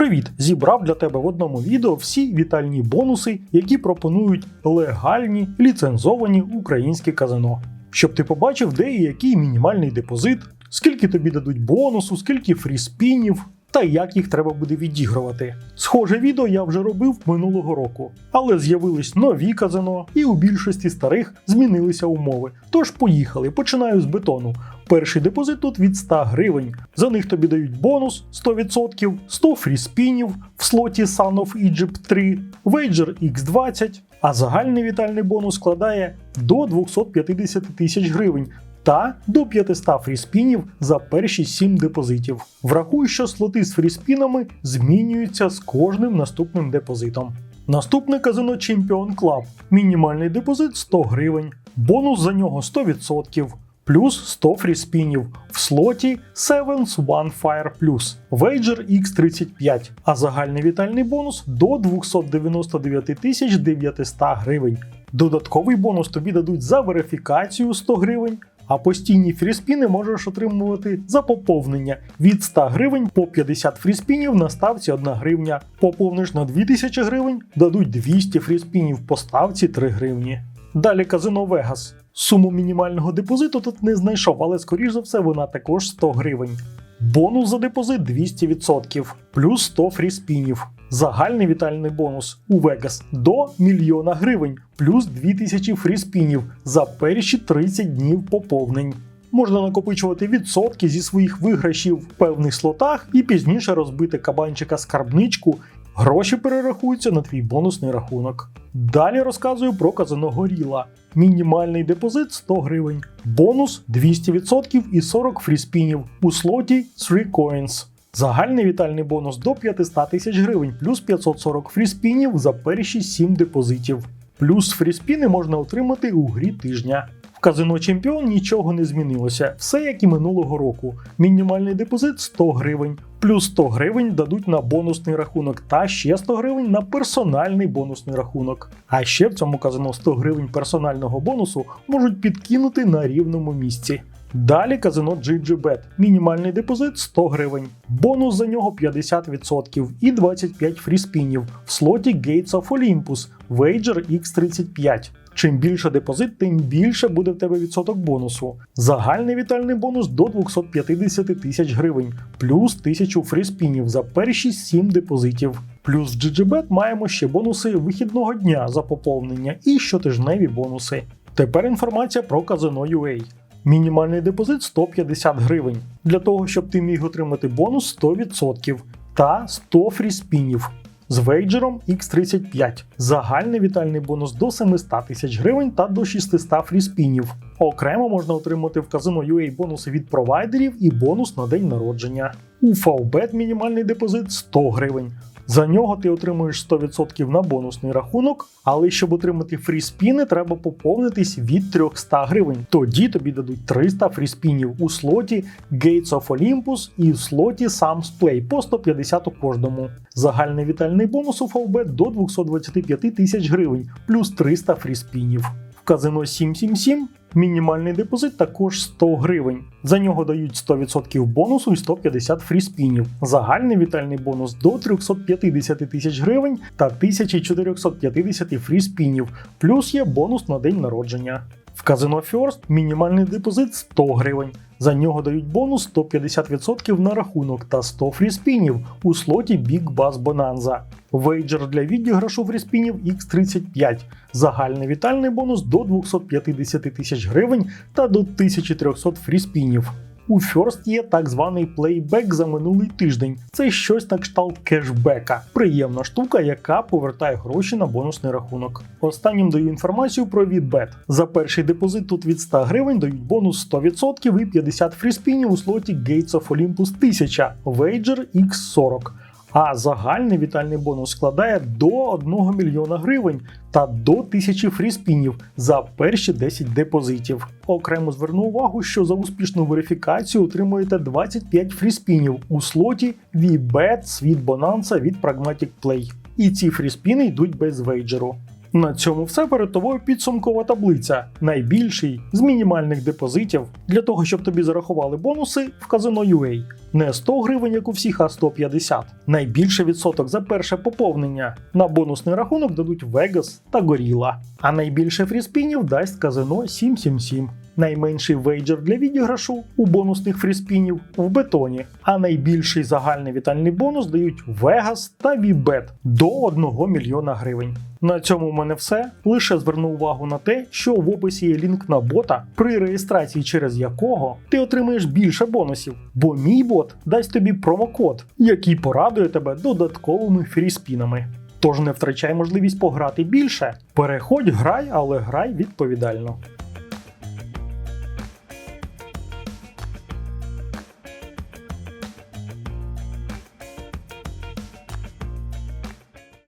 Привіт! Зібрав для тебе в одному відео всі вітальні бонуси, які пропонують легальні ліцензовані українські казино. Щоб ти побачив, де і який мінімальний депозит, скільки тобі дадуть бонусу, скільки фріспінів та як їх треба буде відігрувати. Схоже відео я вже робив минулого року, але з'явились нові казино, і у більшості старих змінилися умови. Тож поїхали, починаю з бетону. Перший депозит тут від 100 гривень. За них тобі дають бонус 100%, 100 фріспінів в слоті Sun of Egypt 3, Wager X20, а загальний вітальний бонус складає до 250 тисяч гривень та до 500 фріспінів за перші 7 депозитів. Врахуй, що слоти з фріспінами змінюються з кожним наступним депозитом. Наступне казино Champion Club. Мінімальний депозит 100 гривень, бонус за нього 100%. Плюс 100 фріспінів в слоті Sevens One Fire Plus, Wager X35, а загальний вітальний бонус до 299 900 гривень. Додатковий бонус тобі дадуть за верифікацію 100 гривень, а постійні фріспіни можеш отримувати за поповнення від 100 гривень по 50 фріспінів на ставці 1 гривня. Поповниш на 2000 гривень, дадуть 200 фріспінів по ставці 3 гривні. Далі казино Вегас. Суму мінімального депозиту тут не знайшов, але скоріш за все вона також 100 гривень. Бонус за депозит 200%, плюс 100 фріспінів. Загальний вітальний бонус у Вегас до мільйона гривень, плюс 2000 фріспінів за перші 30 днів поповнень. Можна накопичувати відсотки зі своїх виграшів в певних слотах і пізніше розбити кабанчика скарбничку. Гроші перерахуються на твій бонусний рахунок. Далі розказую про казино Горіла. Мінімальний депозит 100 гривень, бонус 200% і 40 фріспінів у слоті 3 Coins. Загальний вітальний бонус до 500 тисяч гривень, плюс 540 фріспінів за перші 7 депозитів. Плюс фріспіни можна отримати у грі тижня. Казино Чемпіон нічого не змінилося, все як і минулого року. Мінімальний депозит 100 гривень, плюс 100 гривень дадуть на бонусний рахунок та ще 100 гривень на персональний бонусний рахунок. А ще в цьому казино 100 гривень персонального бонусу можуть підкинути на рівному місці. Далі казино GGBet. Мінімальний депозит 100 гривень, бонус за нього 50% і 25 фріспінів в слоті Gates of Olympus Wager X35. Чим більше депозит, тим більше буде в тебе відсоток бонусу. Загальний вітальний бонус до 250 тисяч гривень, плюс 1000 фріспінів за перші 7 депозитів. Плюс GGBet маємо ще бонуси вихідного дня за поповнення і щотижневі бонуси. Тепер інформація про казино UA. Мінімальний депозит 150 гривень. Для того, щоб ти міг отримати бонус 100% та 100 фріспінів з вейджером X35. Загальний вітальний бонус до 700 тисяч гривень та до 600 фріспінів. Окремо можна отримати в казино UA бонуси від провайдерів і бонус на день народження. У Favbet мінімальний депозит 100 гривень. За нього ти отримуєш 100% на бонусний рахунок, але щоб отримати фріспіни, треба поповнитись від 300 гривень. Тоді тобі дадуть 300 фріспінів у слоті Gates of Olympus і в слоті Sam's Play по 150 у кожному. Загальний вітальний бонус у Favbet до 225 тисяч гривень, плюс 300 фріспінів. В казино 777 мінімальний депозит також 100 гривень. За нього дають 100% бонусу і 150 фріспінів. Загальний вітальний бонус до 350 тисяч гривень та 1450 фріспінів, плюс є бонус на день народження. В казино First мінімальний депозит 100 гривень. За нього дають бонус 150% на рахунок та 100 фріспінів у слоті Big Bass Bonanza. Вейджер для відіграшу фріспінів X35. Загальний вітальний бонус до 250 тисяч гривень та до 1300 фріспінів. У First є так званий плейбек за минулий тиждень. Це щось на кшталт кешбека. Приємна штука, яка повертає гроші на бонусний рахунок. Останнім даю інформацію про відбет. За перший депозит тут від 100 гривень дають бонус 100% і 50 фріспінів у слоті Gates of Olympus 1000 Wager X40 а загальний вітальний бонус складає до 1 мільйона гривень та до 1000 фріспінів за перші 10 депозитів. Окремо зверну увагу, що за успішну верифікацію отримуєте 25 фріспінів у слоті VBET Світ Bonanza від Pragmatic Play. І ці фріспіни йдуть без вейджеру. На цьому все перед тобою підсумкова таблиця. Найбільший з мінімальних депозитів для того, щоб тобі зарахували бонуси в казино UA. Не 100 гривень, як у всіх, а 150. Найбільший відсоток за перше поповнення. На бонусний рахунок дадуть Vegas та Gorilla. А найбільше фріспінів дасть казино 777. Найменший вейджер для відіграшу у бонусних фріспінів в бетоні, а найбільший загальний вітальний бонус дають Vegas та VBET до 1 мільйона гривень. На цьому в мене все. Лише зверну увагу на те, що в описі є лінк на бота, при реєстрації через якого ти отримаєш більше бонусів, бо мій бот дасть тобі промокод, який порадує тебе додатковими фріспінами. Тож не втрачай можливість пограти більше. Переходь, грай, але грай відповідально.